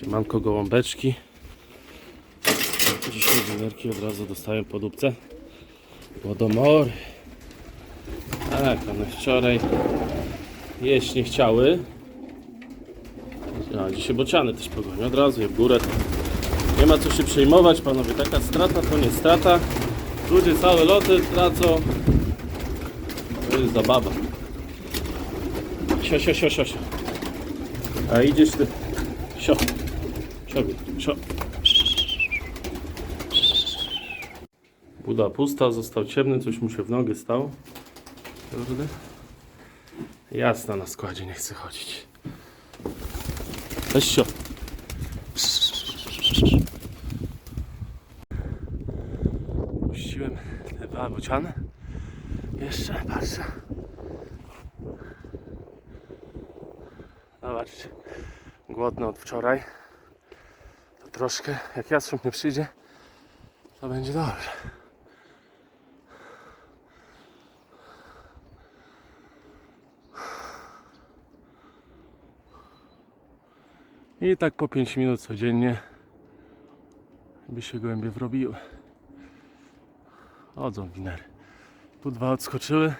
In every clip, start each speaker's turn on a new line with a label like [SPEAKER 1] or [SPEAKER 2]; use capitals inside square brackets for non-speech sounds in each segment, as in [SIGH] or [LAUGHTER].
[SPEAKER 1] Siemanko gołąbeczki. Dzisiaj winerki od razu dostają po dupce. Głodomory. Tak, one wczoraj jeść nie chciały. A dzisiaj bociany też pogonią. Od razu je w górę. Nie ma co się przejmować, panowie. Taka strata to nie strata. Ludzie całe loty tracą. To jest zabawa. Sio, sio, sio, sio, sio. A idziesz ty. Sio. Sio. Buda pusta, został ciemny, coś mu się w nogę stało. Kurde. Jasna na składzie, nie chce chodzić. Weź sio. Puściłem te dwa bociany. Jeszcze, patrzę. Zobaczcie, głodny od wczoraj. Troszkę, jak jastrząb nie przyjdzie, to będzie dobrze. I tak po 5 minut codziennie by się gołębie wrobiły. Chodzą winery. Tu dwa odskoczyły.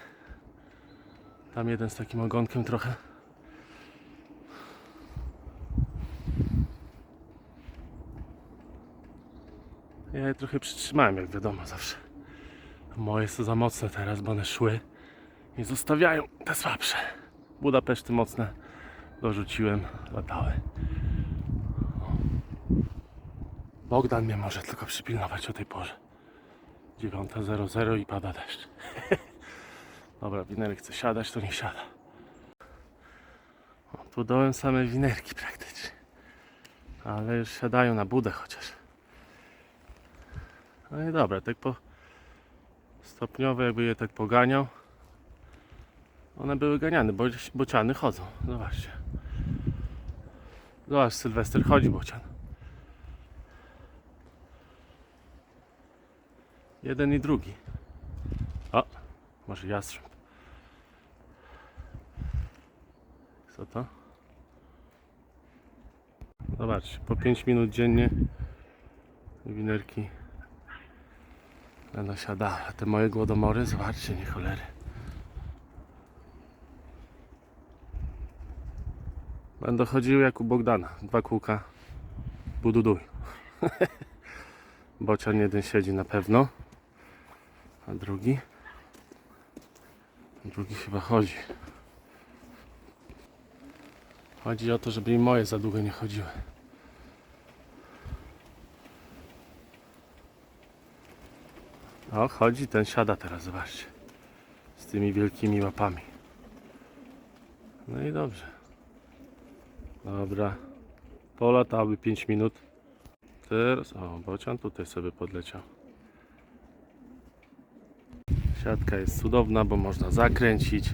[SPEAKER 1] Tam jeden z takim ogonkiem trochę. Ja je trochę przytrzymałem, jak wiadomo, zawsze. Moje są za mocne teraz, bo one szły i zostawiają te słabsze. Budapeszty mocne dorzuciłem, latały. Bogdan mnie może tylko przypilnować o tej porze. 9.00 i pada deszcz. [LAUGHS] Dobra, winery chce siadać, to nie siada. O, tu dołem same winerki praktycznie. Ale już siadają na budę chociaż. No i dobra, tak po stopniowo jakby je tak poganiał. One były ganiane, bo bociany chodzą. Zobaczcie. Zobacz, Sylwester chodzi bocian. Jeden i drugi. O, może jastrząb. Co to? Zobaczcie, po 5 minut dziennie winerki będą siadały. A te moje głodomory, zobaczcie, nie cholery. Będą chodziły jak u Bogdana. Dwa kółka. Bududuj. [LAUGHS] Bocian jeden siedzi na pewno. A drugi? Drugi chyba chodzi. Chodzi o to, żeby im moje za długo nie chodziły. O, chodzi, ten siada teraz, zobaczcie. Z tymi wielkimi łapami. No i dobrze. Dobra. Polatały 5 minut. Teraz, o, bocian tutaj sobie podleciał. Siatka jest cudowna, bo można zakręcić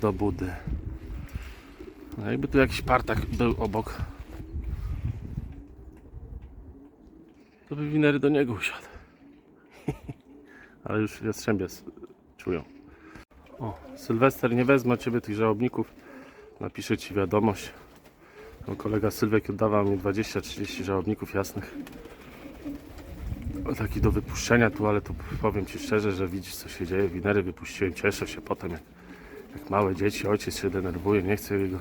[SPEAKER 1] do budy. No jakby tu jakiś partak był obok, to by winery do niego usiadł. Ale już jastrzębie czują. O, Sylwester, nie wezmę Ciebie tych żałobników. Napiszę Ci wiadomość. Bo kolega Sylwek oddawał mi 20-30 żałobników jasnych. Taki do wypuszczenia tu, ale tu powiem Ci szczerze, że widzisz co się dzieje. Winery wypuściłem, cieszę się potem jak, jak małe dzieci, ojciec się denerwuje, nie chce jego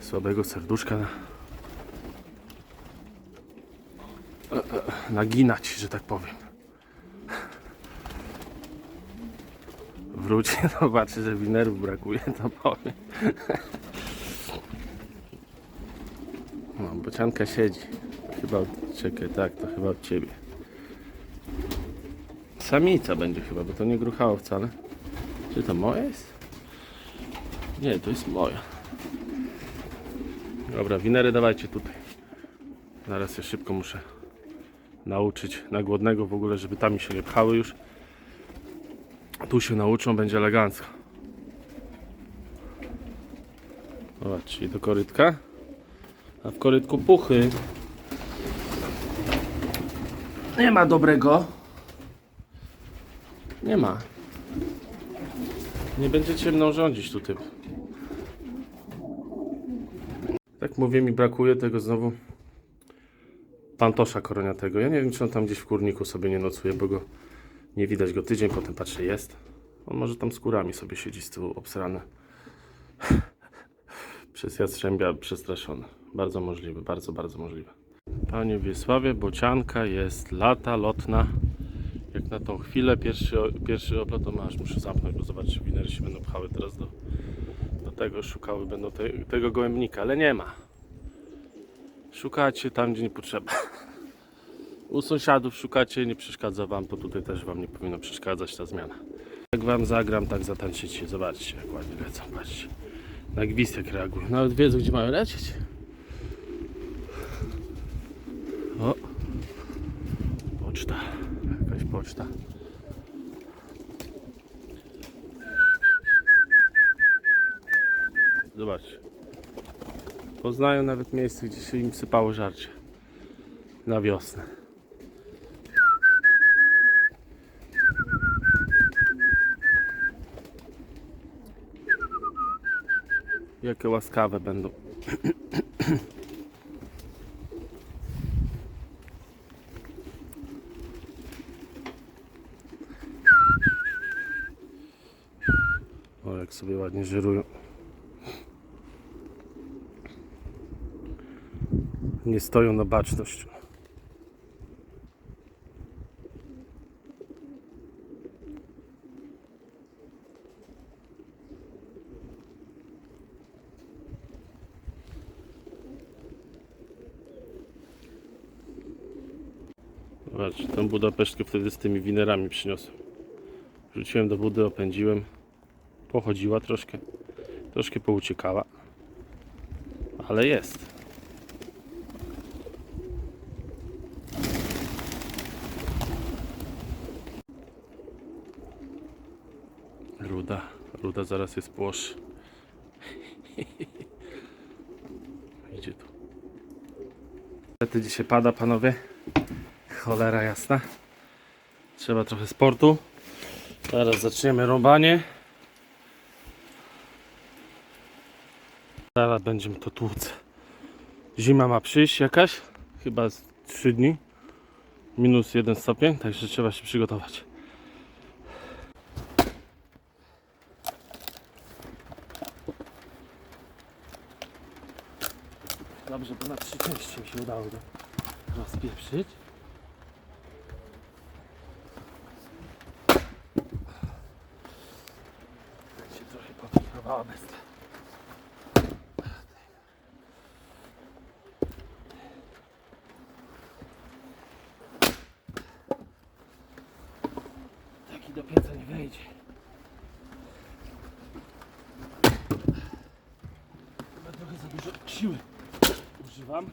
[SPEAKER 1] słabego serduszka na, naginać, że tak powiem. Wróci, [LAUGHS] zobaczy, że winerów brakuje, to powiem. No, bocianka siedzi. Chyba, czekaj, tak, to chyba od ciebie. Samica będzie chyba, bo to nie gruchało wcale. Czy to moje jest? Nie, to jest moja. Dobra, winery dawajcie tutaj. Zaraz się szybko muszę nauczyć na głodnego w ogóle, żeby tam się nie pchały już. Tu się nauczą, będzie elegancko. Zobaczcie, do korytka. A w korytku puchy. Nie ma dobrego. Nie ma. Nie będziecie mną rządzić tutaj. Tak mówię, mi brakuje tego znowu pantosza koroniatego. Ja nie wiem, czy on tam gdzieś w kurniku sobie nie nocuje, bo go nie widać go tydzień, potem patrzę, jest. On może tam skórami sobie siedzi z tyłu obsrany. [LAUGHS] Przez jastrzębia przestraszony. Bardzo możliwe, bardzo, bardzo możliwe. Panie Wiesławie, bocianka jest lata, lotna. Jak na tą chwilę pierwszy, pierwszy oblot, to masz, muszę zamknąć, bo zobaczyć, winery się będą pchały teraz do, do tego, szukały będą te, tego gołębnika, ale nie ma. Szukacie tam, gdzie nie potrzeba. [LAUGHS] U sąsiadów szukacie, nie przeszkadza wam, to tutaj też wam nie powinno przeszkadzać ta zmiana. Jak wam zagram, tak zatańczycie. Zobaczcie, jak ładnie lecą, patrzcie. Na gwizd jak reagują. Nawet wiedzą, gdzie mają lecieć. O! Poczta. Jakaś poczta. Zobaczcie. Poznają nawet miejsce, gdzie się im sypało żarcie. Na wiosnę. Jakie łaskawe będą. O, jak sobie ładnie żerują. Nie stoją na baczność. Zobaczcie, tą Budapesztkę wtedy z tymi winerami przyniosłem. Wrzuciłem do budy, opędziłem. Pochodziła troszkę. Troszkę pouciekała. Ale jest. Ruda. Ruda zaraz jest płosz. [LAUGHS] Idzie tu. Niestety dzisiaj pada, panowie. Cholera jasna. Trzeba trochę sportu. Teraz zaczniemy rąbanie. Zaraz będziemy to tłuc. Zima ma przyjść jakaś. Chyba z 3 dni. Minus 1 stopień, także trzeba się przygotować. Dobrze, bo na trzy części mi się udało rozpieprzyć. Tak się trochę powikowała bestia. Taki do pieca nie wejdzie. Chyba trochę za dużo siły używam.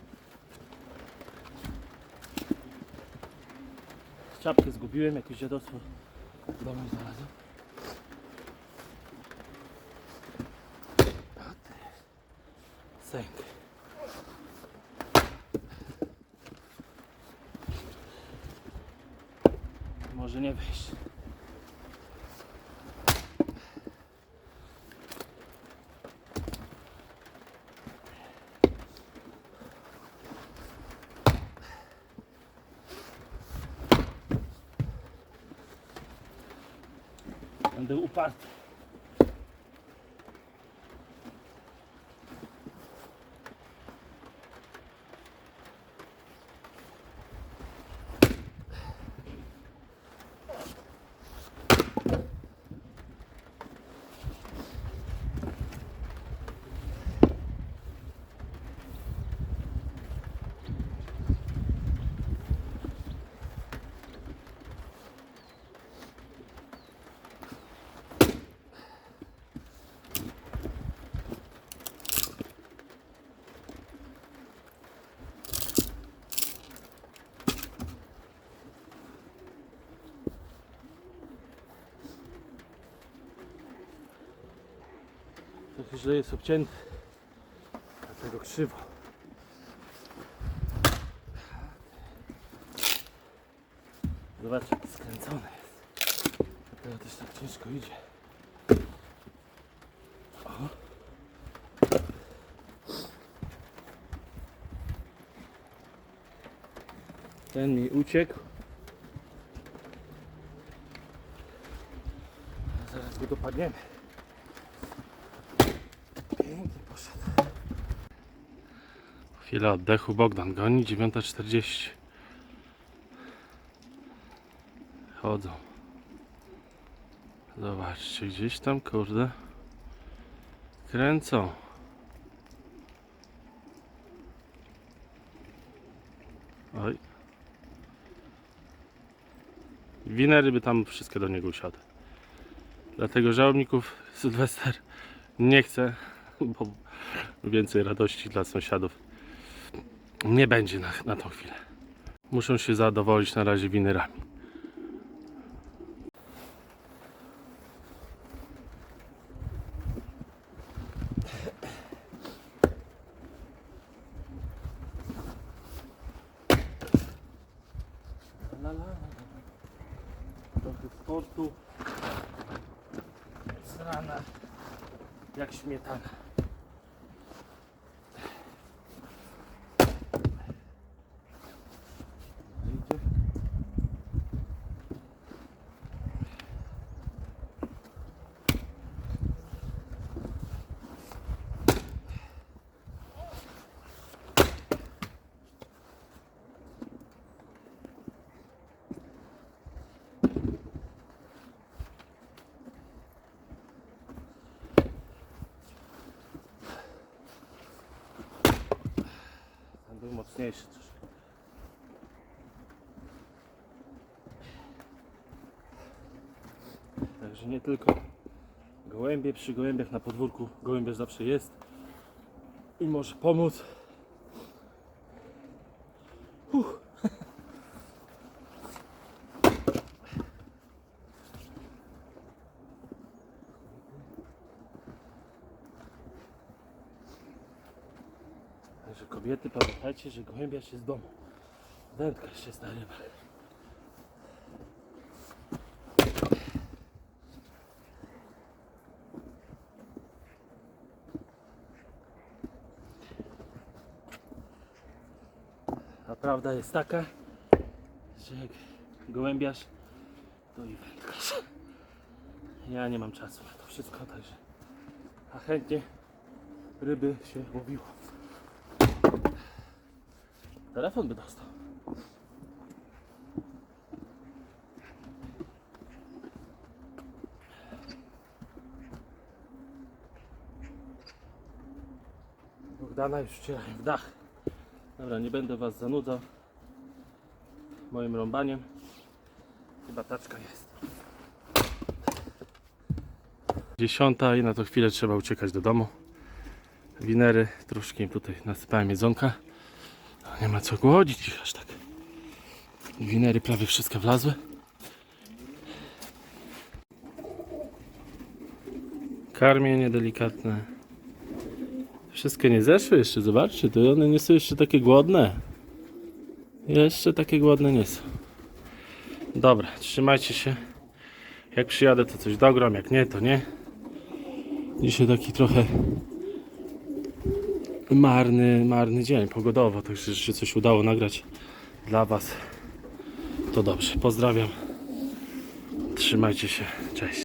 [SPEAKER 1] Czapkę zgubiłem, jakieś dziadostwo w domu znalazłem. Sęk. Może nie wyjść. Będę uparty. trochę źle jest obcięty. Dlatego krzywo. Zobacz skręcone jest. Dlatego też tak ciężko idzie. Ten mi uciekł. Zaraz go dopadniemy. Chwila oddechu. Bogdan goni. 9.40. Chodzą. Zobaczcie, gdzieś tam, kurde. Kręcą. Oj. Winery by tam wszystkie do niego usiadły. Dlatego żałobników Sylwester nie chce, bo więcej radości dla sąsiadów nie będzie na, na tą chwilę. Muszą się zadowolić na razie winerami. Trochę. Jak śmietana. Idzie. Ten był mocniejszy troszkę. Także nie tylko gołębie, przy gołębiach na podwórku gołębie zawsze jest i może pomóc. Kobiety pamiętajcie, że gołębia się z domu. Wędka się rybach. A prawda jest taka, że jak gołębiarz, to i wędkarz. Ja nie mam czasu na to wszystko, także a chętnie ryby się łowiło. Telefon by dostał. Bogdana już wcierają w dach. Dobra, nie będę Was zanudzał moim rąbaniem. Chyba taczka jest. Dziesiąta i na to chwilę trzeba uciekać do domu. Winery, troszkę tutaj nasypałem jedzonka. Nie ma co głodzić ich aż tak. Winery prawie wszystkie wlazły. Karmienie delikatne. Wszystkie nie zeszły jeszcze, zobaczcie, to one nie są jeszcze takie głodne. Jeszcze takie głodne nie są. Dobra, trzymajcie się. Jak przyjadę to coś dogram, jak nie to nie. Dzisiaj taki trochę marny, marny dzień pogodowo, także że coś udało nagrać dla Was. To dobrze, pozdrawiam. Trzymajcie się, cześć.